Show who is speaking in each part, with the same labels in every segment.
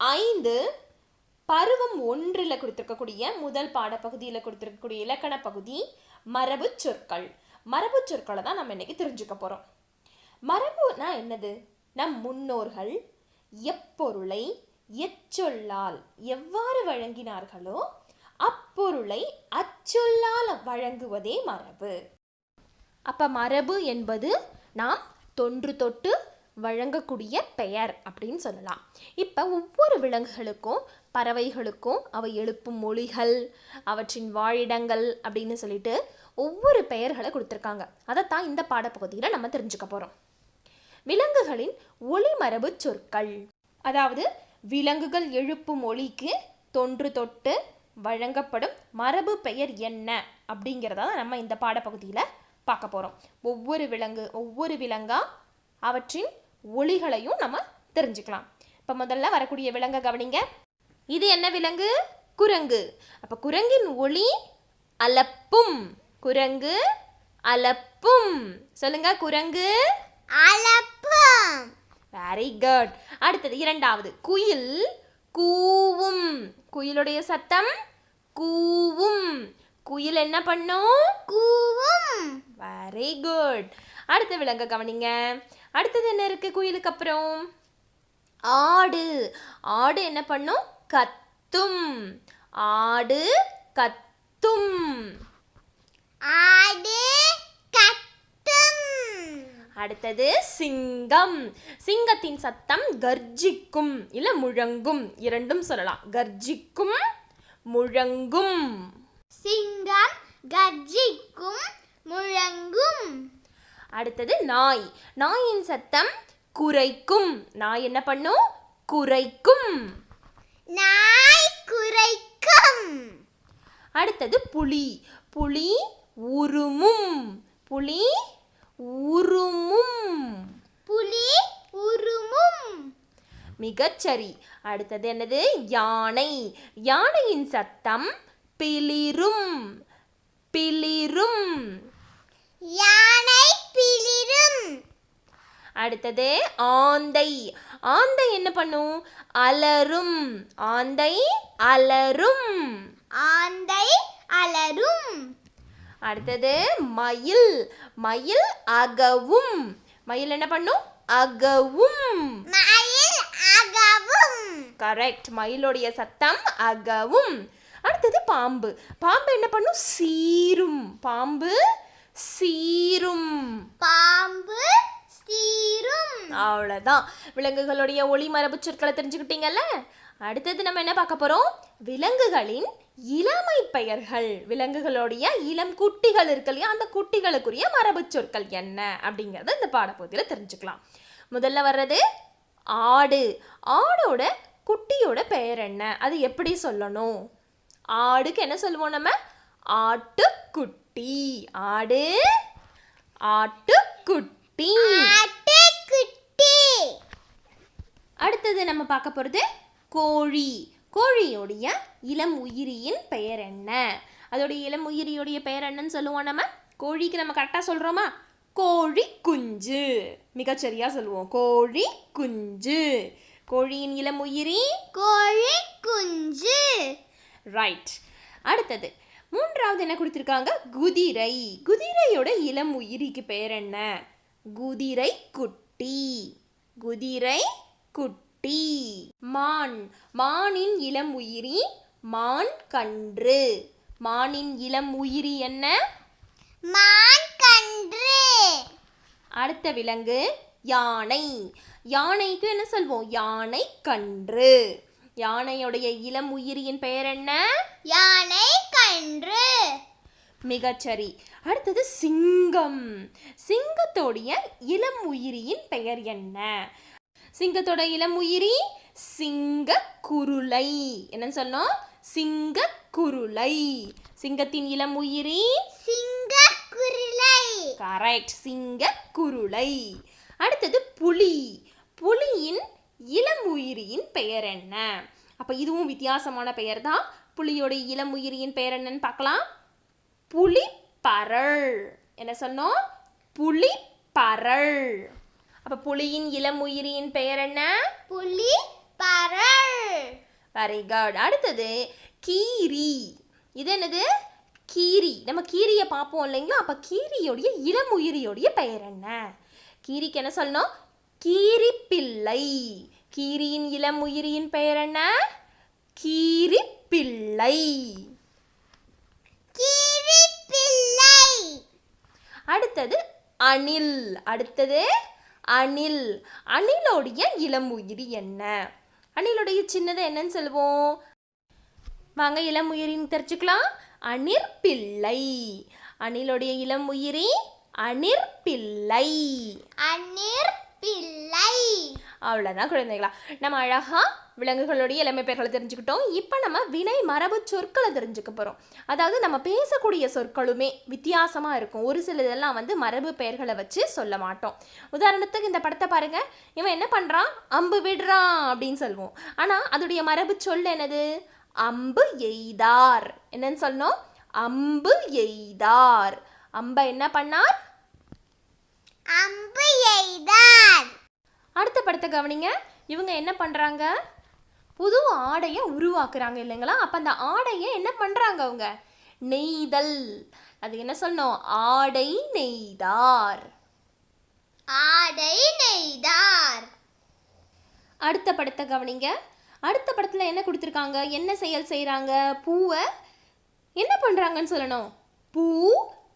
Speaker 1: ஐந்து பருவம் ஒன்றில் கொடுத்துருக்கக்கூடிய முதல் பாடப்பகுதியில் கொடுத்துருக்கக்கூடிய இலக்கண பகுதி மரபு சொற்கள். மரபு சொற்களை தான் நம்ம இன்னைக்கு தெரிஞ்சுக்க போகிறோம் மரபுனா என்னது? நம் முன்னோர்கள் எப்பொருளை எச்சொல்லால் எவ்வாறு வழங்கினார்களோ அப்பொருளை அச்சொல்லால் வழங்குவதே மரபு. அப்போ மரபு என்பது நாம் தொன்று தொட்டு வழங்கக்கூடிய பெயர் அப்படின்னு சொல்லலாம். இப்போ ஒவ்வொரு விலங்குகளுக்கும் பறவைகளுக்கும் அவை எழுப்பும் மொழிகள் அவற்றின் வாழிடங்கள் அப்படின்னு சொல்லிட்டு ஒவ்வொரு பெயர்களை கொடுத்துருக்காங்க. அதைத்தான் இந்த பாடப்பகுதியில் நம்ம தெரிஞ்சுக்க போகிறோம் விலங்குகளின் ஒளிமரபு சொற்கள். அதாவது விலங்குகள் எழுப்பும் ஒளிக்கு தொன்று தொட்டு வழங்கப்படும் மரபு பெயர் என்ன அப்படிங்கிறத நம்ம இந்த பாடப்பகுதியில் பார்க்க போகிறோம் ஒவ்வொரு விலங்கு ஒவ்வொரு விலங்கா அவற்றின் ஒளிகளையும் நம்ம தெரிஞ்சுக்கலாம். இப்போ முதல்ல வரக்கூடிய விலங்கை கவனிங்க. இது என்ன விலங்கு? குரங்கு. அப்போ குரங்கின் ஒளி அலப்பும். குரங்கு அலப்பும். சொல்லுங்க குரங்கு
Speaker 2: அளப்பம்
Speaker 1: வெரி குட் அடுத்தது இரண்டாவது. குயில் கூவும். குயிலுடைய சத்தம் கூவும். குயில் என்ன பண்ணும்?
Speaker 2: கூவும்.
Speaker 1: வெரி குட் அடுத்த விலங்க கவனிங்க. அடுத்தது என்ன இருக்கு குயிலுக்கு அப்புறம்? ஆடு. ஆடு என்ன பண்ணும்? கத்தும். ஆடு கத்தும்.
Speaker 2: ஆடு கத்தும்.
Speaker 1: அடுத்தது சிங்கம். சிங்கத்தின் சத்தம் கர்ஜிக்கும் இல்ல முழங்கும். இரண்டும் சொல்லலாம். கர்ஜிக்கும் முழங்கும்.
Speaker 2: சிங்கம் கர்ஜிக்கும் முழங்கும்.
Speaker 1: அடுத்தது நாய். நாயின் சத்தம் குரைக்கும் நாய் என்ன பண்ணும்? குரைக்கும்
Speaker 2: நாய் குரைக்கும்
Speaker 1: அடுத்தது புலி. புலி உருமும். புலி உருமும்.
Speaker 2: புலி உருமும்.
Speaker 1: மிகச்சரி. அடுத்தது என்னது? யானை. யானையின் சத்தம் பிளிரும். பிளிரும்.
Speaker 2: யானை பிளிரும்
Speaker 1: அடுத்தது ஆந்தை. ஆந்தை என்ன பண்ணும்? அலரும். ஆந்தை அலரும்.
Speaker 2: ஆந்தை அலரும்.
Speaker 1: அடுத்தது மயில். மயில் அகவும். மயில் என்ன பண்ணும்? அகவும்.
Speaker 2: மயில் அகவும்.
Speaker 1: கரெக்ட் மயிலுடைய சத்தம் அகவும். அடுத்தது பாம்பு. பாம்பு என்ன பண்ணும்? சீரும். பாம்பு சீரும்.
Speaker 2: பாம்பு சீரும்
Speaker 1: அவ்வளோதான் விலங்குகளுடைய ஒளி மரபு சொற்களை தெரிஞ்சுக்கிட்டீங்கல்ல? அடுத்தது நம்ம என்ன பார்க்க போகிறோம் விலங்குகளின் இளமை பெயர்கள். விலங்குகளுடைய இளம் குட்டிகள் இருக்கு இல்லையா? அந்த குட்டிகளுக்குரிய மரபு சொற்கள் என்ன? அப்படிங்கிறத இந்த பாடப்பகுதியில் தெரிஞ்சுக்கலாம். முதல்ல வர்றது ஆடு. ஆடோட குட்டியோட பெயர் என்ன? அது எப்படி சொல்லணும்? ஆடுக்கு என்ன சொல்லுவோம் நம்ம? ஆட்டுக்குட்டி. ஆடு ஆட்டுக்குட்டி
Speaker 2: ஆட்டுக்குட்டி.
Speaker 1: அடுத்தது நம்ம பார்க்க போகிறது கோழி. கோழியோடைய இளம் உயிரியின் பெயர் என்ன? அதோடைய இளம் உயிரியோடைய பெயர் என்னன்னு சொல்லுவோம் நம்ம? கோழிக்கு நம்ம கரெக்டாக சொல்கிறோமா கோழி குஞ்சு. மிகச்சரியா சொல்லுவோம். கோழி குஞ்சு. கோழியின் இளம் உயிரி?
Speaker 2: கோழி குஞ்சு.
Speaker 1: ரைட் அடுத்தது மூன்றாவது என்ன கொடுத்துருக்காங்க? குதிரை. குதிரையோட இளம் உயிரிக்கு பெயர் என்ன? குதிரை குட்டி. குதிரை குட்டி. மான். மானின் இளம் உயிரி மான் கன்று. மானின் இளம் உயிரி என்ன?
Speaker 2: மான் கன்று.
Speaker 1: அடுத்த விலங்கு யானை. யானைக்கு என்ன சொல்வோம்? யானை கன்று. யானையுடைய இளம் உயிரியின் பெயர் என்ன?
Speaker 2: யானை கன்று.
Speaker 1: மிகச்சரி. அடுத்தது சிங்கம். சிங்கத்தோடைய இளம் உயிரியின் பெயர் என்ன? சிங்கத்தோட இளம் உயிரி சிங்க குருளை என்னன்னு சொன்னோம்? சிங்க குருளை சிங்கத்தின் இளம் உயிரி
Speaker 2: சிங்க குருளை
Speaker 1: கரெக்ட் சிங்க குருளை அடுத்தது புலி. புலியின் இளம் உயிரியின் பெயர் என்ன? அப்போ இதுவும் வித்தியாசமான பெயர் தான் புலியோட இளம் உயிரியின் பெயர் என்னன்னு பார்க்கலாம். புலி பரள் என்ன சொன்னோம்? புலி பரள் அப்போ புலியின் இளம் உயிரியின் பெயர் என்ன?
Speaker 2: புலி பரல்.
Speaker 1: வெரி குட் அடுத்தது கீரி. இது என்னது? கீரி. நம்ம கீரியை பார்ப்போம் இல்லைங்களா? அப்போ கீரியோடைய இளமுயிரியோடைய பெயர் என்ன? கீரிக்கு என்ன சொல்லணும்? கீரி பிள்ளை கீரியின் இளமுயிரியின் பெயர் என்ன? கீரி பிள்ளை
Speaker 2: கீரி பிள்ளை
Speaker 1: அடுத்தது அணில். அடுத்தது அணில். அணிலோடைய இளமுயிரி என்ன? அணிலுடைய சின்னது என்னன்னு சொல்லுவோம். வாங்க இளமுயிரின்னு தெரிஞ்சுக்கலாம். அணிற்பிள்ளை அணிலுடைய இளமுயிரி அணிற்பிள்ளை
Speaker 2: அந்நீர் பிள்ளை.
Speaker 1: அவ்வளோதான் குழந்தைகளா. நம்ம அழகா விலங்குகளுடைய இளமை பெயர்களை தெரிஞ்சுக்கிட்டோம். இப்போ நம்ம வினை மரபு சொற்களை தெரிஞ்சுக்க போகிறோம் அதாவது நம்ம பேசக்கூடிய சொற்களுமே வித்தியாசமாக இருக்கும். ஒரு சில இதெல்லாம் வந்து மரபு பெயர்களை வச்சு சொல்ல மாட்டோம். உதாரணத்துக்கு இந்த படத்தை பாருங்க. இவன் என்ன பண்ணுறான் அம்பு விடுறான் அப்படின்னு சொல்லுவோம். ஆனால் அதோடைய மரபு சொல் என்னது? அம்பு எய்தார். என்னன்னு சொல்லணும்? அம்பு எய்தார். அம்பை என்ன பண்ணார்?
Speaker 2: அம்பு எய்தார்.
Speaker 1: அடுத்த படத்தை கவனிங்க. இவங்க என்ன பண்ணுறாங்க புது ஆடையை உருவாக்குறாங்க இல்லைங்களா? அப்போ அந்த ஆடையை என்ன பண்ணுறாங்க அவங்க? நெய்தல். அது என்ன சொல்லணும்? ஆடை நெய்தார்.
Speaker 2: ஆடை நெய்தார்.
Speaker 1: அடுத்த படத்தை கவனிங்க. அடுத்த படத்தில் என்ன கொடுத்துருக்காங்க? என்ன செயல் செய்கிறாங்க பூவை என்ன பண்ணுறாங்கன்னு சொல்லணும்? பூ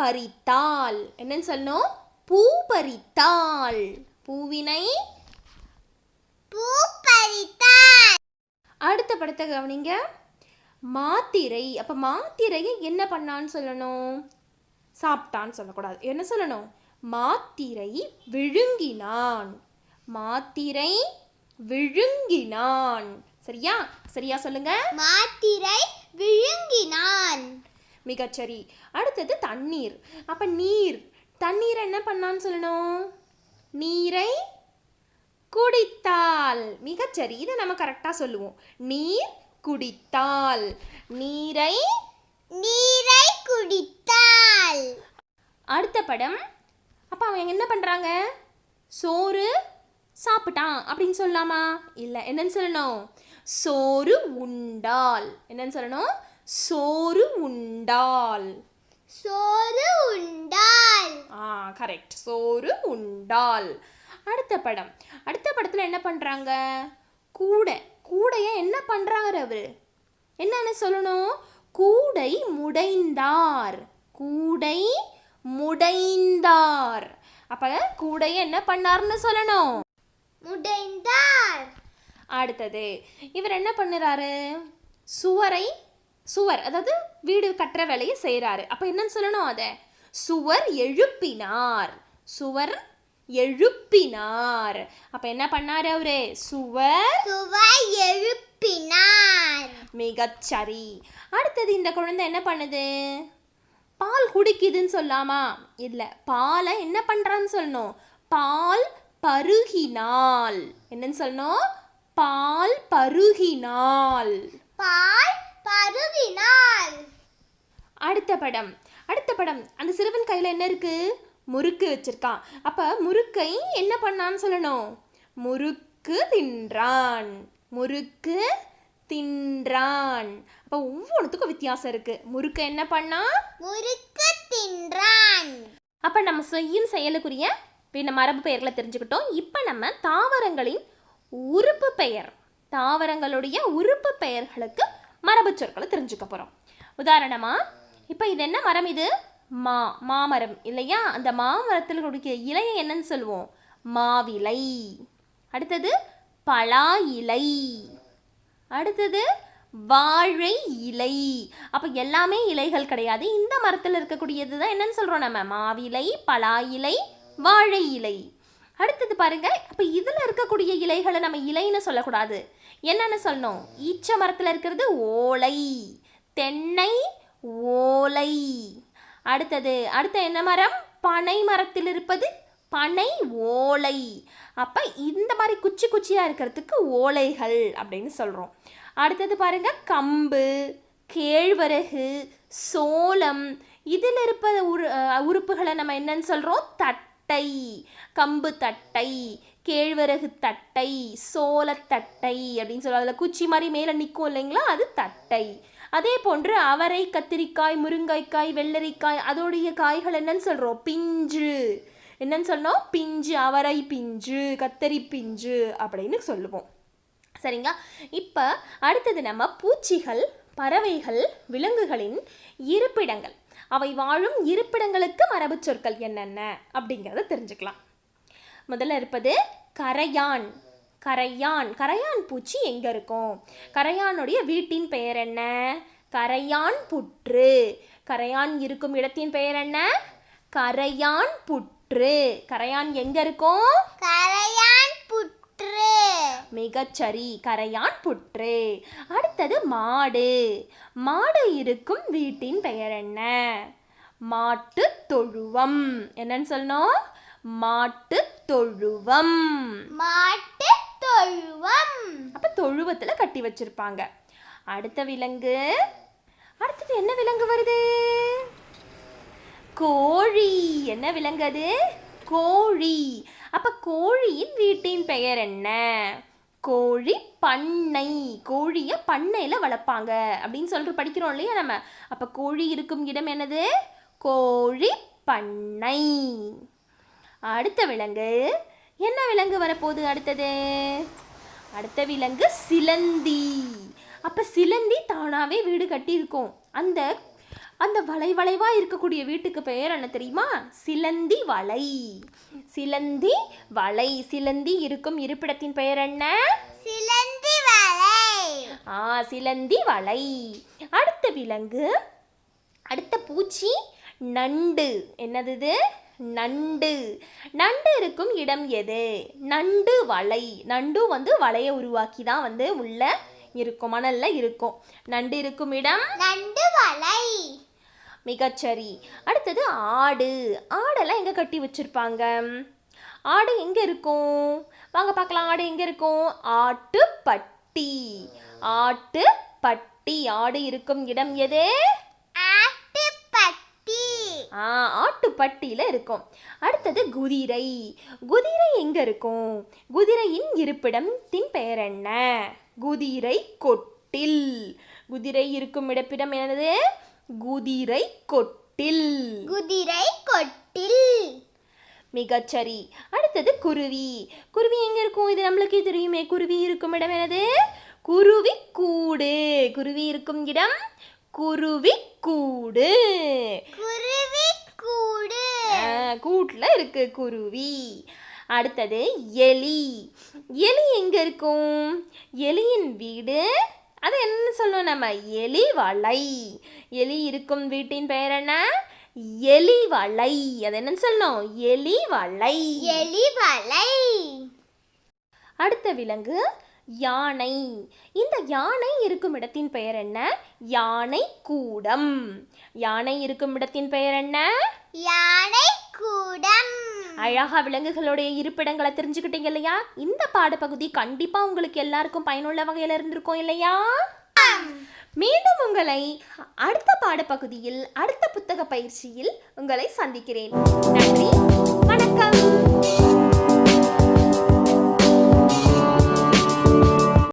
Speaker 1: பறித்தால். என்னன்னு சொல்லணும்? பூ பறித்தால். பூவினை
Speaker 2: பூ பறித்தார்
Speaker 1: அடுத்த படத்தை கவனிங்க. மாத்திரை. அப்போ மாத்திரையை என்ன பண்ணான்னு சொல்லணும்? சாப்பிட்டான்னு சொல்லக்கூடாது. என்ன சொல்லணும்? மாத்திரை விழுங்கினான். மாத்திரை விழுங்கினான். சரியா? சரியா சொல்லுங்க.
Speaker 2: மாத்திரை விழுங்கினான்.
Speaker 1: மிகச்சரி. அடுத்தது தண்ணீர். அப்போ நீர். தண்ணீரை என்ன பண்ணான்னு சொல்லணும்? நீரை குடித்தால். மிகச்சரி. இதை நம்ம கரெக்டாக சொல்லுவோம். நீர் குடித்தால். நீரை
Speaker 2: நீரை குடித்தாள்
Speaker 1: அடுத்த படம். அப்போ அவங்க என்ன பண்ணுறாங்க சோறு சாப்பிட்டான் அப்படின்னு சொல்லலாமா? இல்லை என்னன்னு சொல்லணும்? சோறு உண்டால். என்னன்னு சொல்லணும்? சோறு உண்டால்.
Speaker 2: சோறு உண்டாள்
Speaker 1: ஆ கரெக்ட் சோறு உண்டால். அடுத்த படம். அடுத்த படத்தில் என்ன பண்ணுறாங்க கூடை. கூடையை என்ன பண்ணுறாரு அவர்? என்னன்னு சொல்லணும்? கூடை முடைந்தார். கூடை முடைந்தார். அப்போ கூடையை என்ன பண்ணார்னு சொல்லணும்?
Speaker 2: முடைந்தார்.
Speaker 1: அடுத்தது இவர் என்ன பண்ணுறாரு? சுவரை சுவர் அதாவது வீடு கட்டுற வேலையை செய்கிறாரு அப்போ என்னன்னு சொல்லணும் அதை? சுவர் எழுப்பினார். சுவர் எழுப்பினார். அப்போ என்ன பண்ணாரு அவரு? சுவர்
Speaker 2: சுவை எழுப்பினார்.
Speaker 1: மிகச்சரி அடுத்தது இந்த குழந்தை என்ன பண்ணுது? பால் குடிக்குதுன்னு சொல்லாமா? இல்லை பாலை என்ன பண்ணுறான்னு சொல்லணும். பால் பருகினாள் என்னன்னு சொல்லணும்? பால் பருகினாள்
Speaker 2: பால் பருகினாள்
Speaker 1: அடுத்த படம். அடுத்த படம். அந்த சிறுவன் கையில் என்ன இருக்கு? முறுக்கு வச்சிருக்கான். அப்போ முறுக்கை என்ன பண்ணான்னு சொல்லணும்? முறுக்கு தின்றான். முறுக்கு தின்றான். அப்போ ஒவ்வொன்றுத்துக்கும் வித்தியாசம் இருக்கு. முறுக்கை என்ன பண்ணா?
Speaker 2: முறுக்கு தின்றான்.
Speaker 1: அப்போ நம்ம செய்யும் செயலுக்குரிய பின்ன மரபு பெயர்களை தெரிஞ்சுக்கிட்டோம். இப்போ நம்ம தாவரங்களின் உறுப்பு பெயர் தாவரங்களுடைய உறுப்பு பெயர்களுக்கு மரபு சொற்களை தெரிஞ்சுக்க போகிறோம் உதாரணமாக இப்போ இது என்ன மரம் இது? மா மாமரம் இல்லையா? அந்த மாமரத்தில் கொடுக்கிற இலையை என்னன்னு சொல்லுவோம். மாவிலை. அடுத்தது பலா இலை அடுத்தது வாழை இலை. அப்போ எல்லாமே இலைகள் கிடையாது. இந்த மரத்தில் இருக்கக்கூடியது தான் என்னன்னு சொல்கிறோம் நம்ம. மாவிலை பலா இலை வாழை இலை. அடுத்தது பாருங்க அப்போ இதில் இருக்கக்கூடிய இலைகளை நம்ம இலைன்னு சொல்லக்கூடாது. என்னென்னு சொல்லணும் ஈச்ச மரத்தில் இருக்கிறது ஓலை. தென்னை ஓலை. அடுத்தது அடுத்த என்ன மரம்? பனை மரத்தில் இருப்பது பனை ஓலை. அப்போ இந்த மாதிரி குச்சி குச்சியாக இருக்கிறதுக்கு ஓலைகள் அப்படின்னு சொல்கிறோம் அடுத்தது பாருங்க கம்பு கேழ்வரகு சோளம். இதில் இருப்ப உரு உறுப்புகளை நம்ம என்னன்னு சொல்கிறோம் தட்டை. கம்பு தட்டை கேழ்வரகு தட்டை சோளத்தட்டை அப்படின்னு சொல்லுவாங்க அதில் குச்சி மாதிரி மேலே நிற்கும் இல்லைங்களா? அது தட்டை. அதே போன்று அவரை கத்திரிக்காய் முருங்கைக்காய் வெள்ளரிக்காய் அதோடைய காய்கள் என்னன்னு சொல்கிறோம் பிஞ்சு. என்னன்னு சொன்னோம்? பிஞ்சு அவரை பிஞ்சு கத்தரி பிஞ்சு அப்படின்னு சொல்லுவோம். சரிங்களா? இப்போ அடுத்தது நம்ம பூச்சிகள் பறவைகள் விலங்குகளின் இருப்பிடங்கள். அவை வாழும் இருப்பிடங்களுக்கு மரபு சொற்கள் என்னென்ன அப்படிங்கிறத தெரிஞ்சுக்கலாம். முதல்ல இருப்பது கரையான். கரையான். கரையான் பூச்சி எங்கே இருக்கும்? கரையானுடைய வீட்டின் பெயர் என்ன? கரையான் புற்று. கரையான் இருக்கும் இடத்தின் பெயர் என்ன? கரையான் புற்று. கரையான் எங்கே இருக்கும்?
Speaker 2: கரையான் புற்று.
Speaker 1: மிகச்சரி கரையான் புற்று. அடுத்தது மாடு. மாடு இருக்கும் வீட்டின் பெயர் என்ன? மாட்டு தொழுவம். என்னன்னு சொல்லணும்? மாட்டு தொழுவம்.
Speaker 2: மாட்டு தொழுவம்.
Speaker 1: அப்ப தொழுவத்துல கட்டி வச்சிருப்பாங்க. அடுத்த விலங்கு. அடுத்தது என்ன விலங்கு வருது? கோழி. என்ன விலங்கு அது? கோழி. அப்ப கோழியின் வீட்டின் பெயர் என்ன? கோழி பண்ணை. கோழியை பண்ணையில வளர்ப்பாங்க அப்படின்னு சொல்லிட்டு படிக்கிறோம் இல்லையா நம்ம? அப்ப கோழி இருக்கும் இடம் என்னது? கோழி பண்ணை. அடுத்த விலங்கு. என்ன விலங்கு வரப்போகுது அடுத்தது? அடுத்த விலங்கு சிலந்தி. அப்ப சிலந்தி தானாவே வீடு கட்டியிருக்கும். அந்த அந்த வளை வளைவா இருக்கக்கூடிய வீட்டுக்கு பெயர் என்ன தெரியுமா? சிலந்தி வலை சிலந்தி வலை சிலந்தி இருக்கும் இருப்பிடத்தின் பெயர் என்ன?
Speaker 2: சிலந்தி வலை
Speaker 1: ஆ சிலந்தி வலை அடுத்த விலங்கு அடுத்த பூச்சி நண்டு. என்னது இது? நண்டு. நண்டு இருக்கும் இடம் எது? நண்டு வலை. நண்டு வந்து வலையை உருவாக்கி தான் வந்து உள்ள இருக்கும் மணல்ல இருக்கும். நண்டு இருக்கும் இடம்?
Speaker 2: நண்டு வலை.
Speaker 1: மிகச்சரி. அடுத்தது ஆடு. ஆடெல்லாம் எங்கே கட்டி வச்சிருப்பாங்க? ஆடு எங்கே இருக்கும்? வாங்க பார்க்கலாம் ஆடு எங்கே இருக்கும்? ஆட்டுப்பட்டி. ஆட்டுப்பட்டி. ஆடு இருக்கும் இடம் எது? ஆட்டுப்பட்டியில் இருக்கும். அடுத்தது குதிரை. குதிரை எங்கே இருக்கும்? குதிரையின் இருப்பிடத்தின் பெயர் என்ன குதிரை கொட்டில். குதிரை இருக்கும் இடப்பிடம் என்னது? குதிரை கொட்டில்.
Speaker 2: குதிரை கொட்டில்.
Speaker 1: மிகச்சரி. அடுத்தது குருவி. குருவி எங்க இருக்கும்? இது நம்மளுக்கே தெரியுமே. குருவி இருக்கும் இடம் என்னது? குருவி கூடு குருவி இருக்கும் இடம் குருவி கூடு
Speaker 2: குருவி கூடு
Speaker 1: கூட்டில் இருக்கு குருவி. அடுத்தது எலி. எலி எங்க இருக்கும்? எலியின் வீடு. அது என்ன சொல்லணும் நம்ம? எலி வலை எலி இருக்கும் வீட்டின் பெயர் என்ன? எலி வலை அது என்னன்னு சொல்லணும்? எலி வலை
Speaker 2: எலி வலை
Speaker 1: அடுத்த விலங்கு யானை. இந்த யானை இருக்கும் இடத்தின் பெயர் என்ன? யானை கூடம் யானை இருக்கும் இடத்தின் பெயர் என்ன?
Speaker 2: யானை கூடம்
Speaker 1: அழகா விலங்குகளுடைய இருப்பிடங்களை தெரிஞ்சுக்கிட்டீங்க இல்லையா? இந்த பாடப்பகுதி கண்டிப்பா உங்களுக்கு எல்லாருக்கும் பயனுள்ள வகையில இருந்திருக்கும் இல்லையா? மீண்டும் உங்களை அடுத்த பாடப்பகுதியில் அடுத்த புத்தக பயிற்சியில் உங்களை சந்திக்கிறேன். நன்றி. வணக்கம்.